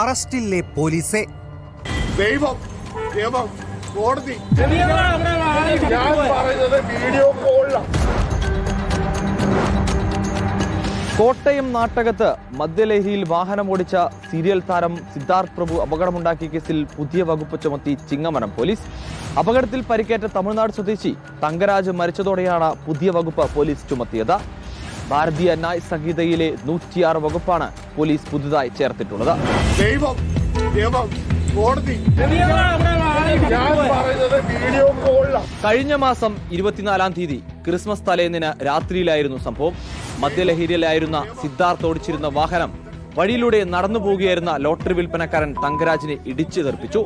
അറസ്റ്റില്ലേ പോലീസെ. ദൈവം ദൈവം കോടതി. ഞാൻ പറയുന്നത് വീഡിയോ കോളിലാണ് കോട്ടയം നാട്ടകത്ത് മദ്യലഹരിയിൽ വാഹനമോടിച്ച സീരിയൽ താരം സിദ്ധാർത്ഥ് പ്രഭു അപകടമുണ്ടാക്കിയ കേസിൽ പുതിയ വകുപ്പ് ചുമത്തി ചിങ്ങമനം പോലീസ്. അപകടത്തിൽ പരിക്കേറ്റ തമിഴ്നാട് സ്വദേശി തങ്കരാജ് മരിച്ചതോടെയാണ് പുതിയ വകുപ്പ് പോലീസ് ചുമത്തിയത്. ഭാരതീയ നായ് സംഹിതയിലെ നൂറ്റിയാറ് വകുപ്പാണ് പോലീസ് പുതുതായി ചേർത്തിട്ടുള്ളത്. ദൈവം കോടതി. കഴിഞ്ഞ മാസം ഇരുപത്തിനാലാം തീയതി ക്രിസ്മസ് തലേന്നിന് രാത്രിയിലായിരുന്നു സംഭവം. മദ്യലഹരിയിലായിരുന്ന സിദ്ധാർത്ഥ് ഓടിച്ചിരുന്ന വാഹനം വഴിയിലൂടെ നടന്നു പോവുകയായിരുന്ന ലോട്ടറി വിൽപ്പനക്കാരൻ തങ്കരാജിനെ ഇടിച്ചു തെറിപ്പിച്ചു.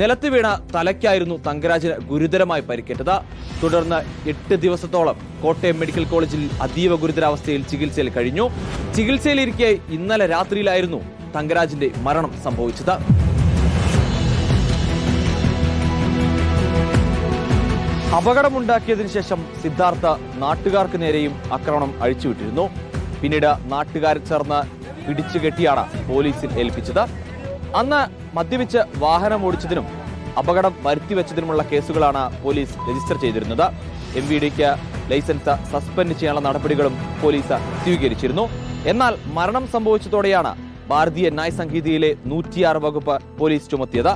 നിലത്ത് വീണ തലയ്ക്കായിരുന്നു തങ്കരാജിന് ഗുരുതരമായി പരിക്കേറ്റത്. തുടർന്ന് എട്ട് ദിവസത്തോളം കോട്ടയം മെഡിക്കൽ കോളേജിൽ അതീവ ഗുരുതരാവസ്ഥയിൽ ചികിത്സയിൽ കഴിഞ്ഞു. ചികിത്സയിലിരിക്കെ ഇന്നലെ രാത്രിയിലായിരുന്നു തങ്കരാജിന്റെ മരണം സംഭവിച്ചത്. അപകടമുണ്ടാക്കിയതിനു ശേഷം സിദ്ധാർത്ഥ നാട്ടുകാർക്ക് നേരെയും ആക്രമണം അഴിച്ചുവിട്ടിരുന്നു. പിന്നീട് നാട്ടുകാർ ചേർന്ന് പിടിച്ചുകെട്ടിയാണ് പോലീസിൽ ഏൽപ്പിച്ചത്. അന്ന് മദ്യപിച്ച് വാഹനം ഓടിച്ചതിനും അപകടം വരുത്തിവെച്ചതിനുമുള്ള കേസുകളാണ് പോലീസ് രജിസ്റ്റർ ചെയ്തിരുന്നത്. എം വി ഡിക്ക് ലൈസൻസ് സസ്പെൻഡ് ചെയ്യാനുള്ള നടപടികളും പോലീസ് സ്വീകരിച്ചിരുന്നു. എന്നാൽ മരണം സംഭവിച്ചതോടെയാണ് ഭാരതീയ ന്യായ് സംഹിതയിലെ നൂറ്റിയാറ് വകുപ്പ് പോലീസ് ചുമത്തിയത്.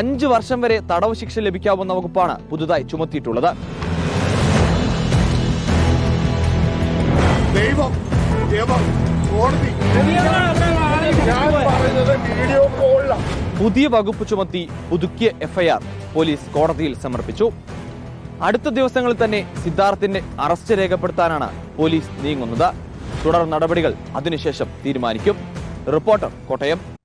അഞ്ചു വർഷം വരെ തടവ് ശിക്ഷ ലഭിക്കാവുന്ന വകുപ്പാണ് പുതുതായി ചുമത്തിയിട്ടുള്ളത്. ദൈവം ദൈവം കോടതി. വീഡിയോ പുതിയ വകുപ്പ് ചുമത്തി പുതുക്കിയ എഫ്ഐആർ പോലീസ് കോടതിയിൽ സമർപ്പിച്ചു. അടുത്ത ദിവസങ്ങളിൽ തന്നെ സിദ്ധാർത്ഥിന്റെ അറസ്റ്റ് രേഖപ്പെടുത്താനാണ് പോലീസ് നീങ്ങുന്നത്. തുടർ നടപടികൾ അതിനുശേഷം തീരുമാനിക്കും. റിപ്പോർട്ടർ കോട്ടയം.